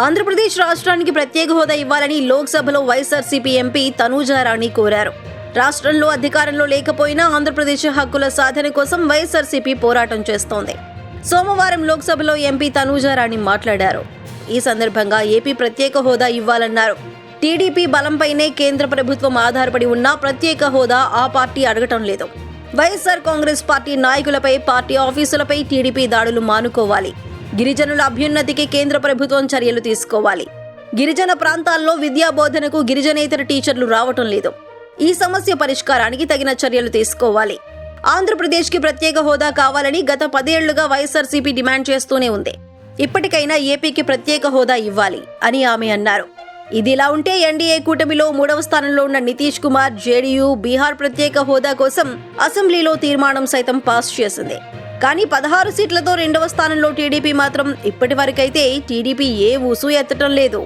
ఆంధ్రప్రదేశ్ రాష్ట్రానికి ప్రత్యేక హోదా ఇవ్వాలని లోక్సభలో వైఎస్ఆర్సీపీ ఎంపీ తనూజారాణి కోరారు. రాష్ట్రంలో అధికారంలో లేకపోయినా ఆంధ్రప్రదేశ్ హక్కుల సాధన కోసం వైఎస్ఆర్సీపీ పోరాటం చేస్తోంది. సోమవారం లోక్సభలో ఎంపీ తనూజారాణి మాట్లాడారు. ఈ సందర్భంగా ఏపీ ప్రత్యేక హోదా ఇవ్వాలన్నారు. టీడీపీ బలంపైనే కేంద్ర ప్రభుత్వం ఆధారపడి ఉన్నా ప్రత్యేక హోదా ఆ పార్టీ అడగటం లేదు. వైఎస్ఆర్ కాంగ్రెస్ పార్టీ నాయకులపై పార్టీ ఆఫీసులపై టీడీపీ దాడులు మానుకోవాలి. గిరిజనుల అభ్యున్నతికి కేంద్ర ప్రభుత్వం చర్యలు తీసుకోవాలి. గిరిజన ప్రాంతాల్లో విద్యా బోధనకు గిరిజనేతర టీచర్లు రావటం లేదు. ఈ సమస్య పరిష్కారానికి తగిన చర్యలు తీసుకోవాలి. ఆంధ్రప్రదేశ్కి ప్రత్యేక హోదా కావాలని గత పదేళ్ళుగా వైఎస్ఆర్సీపీ డిమాండ్ చేస్తూనే ఉంది. ఇప్పటికైనా ఏపీకి ప్రత్యేక హోదా ఇవ్వాలి అని ఆమె అన్నారు. ఇదిలా ఉంటే ఎన్డీఏ కూటమిలో మూడవ స్థానంలో ఉన్న నితీష్ కుమార్ జేడీయూ బీహార్ ప్రత్యేక హోదా కోసం అసెంబ్లీలో తీర్మానం సైతం పాస్ చేసింది. కానీ పదహారు సీట్లతో రెండవ స్థానంలో టీడీపీ మాత్రం ఇప్పటి వరకైతే టీడీపీ ఏ ఊసు ఎత్తటం లేదు.